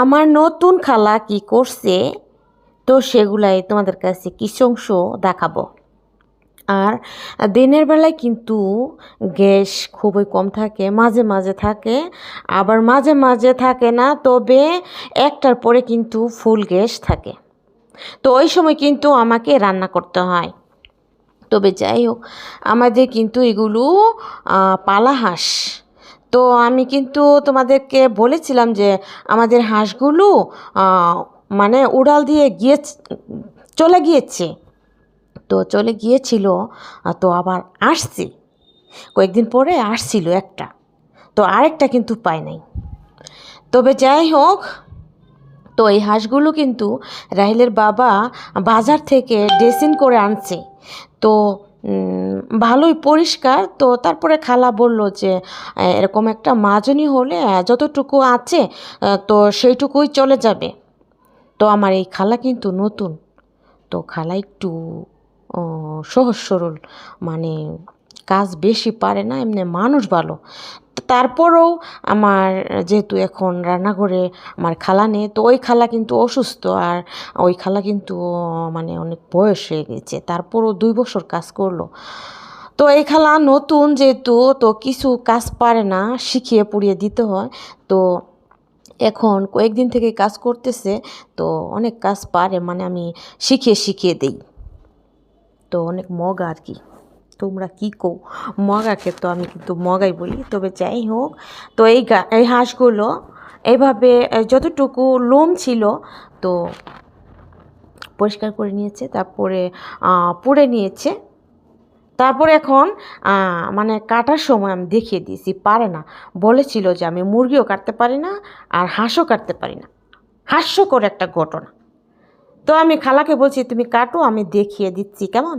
আমার নতুন খালা কি করছে তো সেগুলাই তোমাদের কাছে কিছু অংশ দেখাবো। আর দিনের বেলায় কিন্তু গ্যাস খুবই কম থাকে মাঝে মাঝে থাকে আবার মাঝে মাঝে থাকে না তবে একটার পরে কিন্তু ফুল গ্যাস থাকে। তো ওই সময় কিন্তু আমাকে রান্না করতে হয়। তবে যাই হোক আমাদের কিন্তু এগুলো আহ, পালা হাঁস। তো আমি কিন্তু তোমাদেরকে বলেছিলাম যে আমাদের হাঁসগুলো মানে উড়াল দিয়ে গিয়ে চলে গিয়েছে। তো চলে গিয়েছিল তো আবার আসছে। কয়েকদিন পরে আসছিল একটা। তো আরেকটা কিন্তু পায় নাই। তবে যাই হোক, তো এই হাঁসগুলো কিন্তু রাহিলের বাবা বাজার থেকে ড্রেসিং করে আনছে। তো ভালোই পরিষ্কার। তো তারপরে খালা বলল যে এরকম একটা মাজনি হলে যতটুকু আছে তো সেইটুকুই চলে যাবে। তো আমার এই খালা কিন্তু নতুন। তো খালা একটু সহজ সরল মানে কাজ বেশি পারে না, এমনি মানুষ ভালো। তারপরেও আমার যেহেতু এখন রান্নাঘরে আমার খালা নেই, তো ওই খালা কিন্তু অসুস্থ আর ওই খালা কিন্তু মানে অনেক বয়স হয়ে গেছে, তারপরও দুই বছর কাজ করল। তো এই খালা নতুন যেহেতু, তো কিছু কাজ পারে না, শিখিয়ে পুড়িয়ে দিতে হয়। তো এখন কয়েকদিন থেকে কাজ করতেছে, তো অনেক কাজ পারে মানে আমি শিখিয়ে শিখিয়ে দেই। তো অনেক মগ আর কি। তোমরা কী কো? মগাকে তো আমি কিন্তু মগাই বলি। তবে যাই হোক তো এই এই হাঁসগুলো এইভাবে যতটুকু লোম ছিল, তো পরিষ্কার করে নিয়েছে, তারপরে পুড়ে নিয়েছে। তারপরে এখন মানে কাটার সময় আমি দেখিয়ে দিয়েছি, পারে না। বলেছিল যে আমি মুরগিও কাটতে পারি না, আর হাঁসও কাটতে পারি না। হাস্যকর একটা ঘটনা। তো আমি খালাকে বলছি, তুমি কাটো, আমি দেখিয়ে দিচ্ছি, কেমন?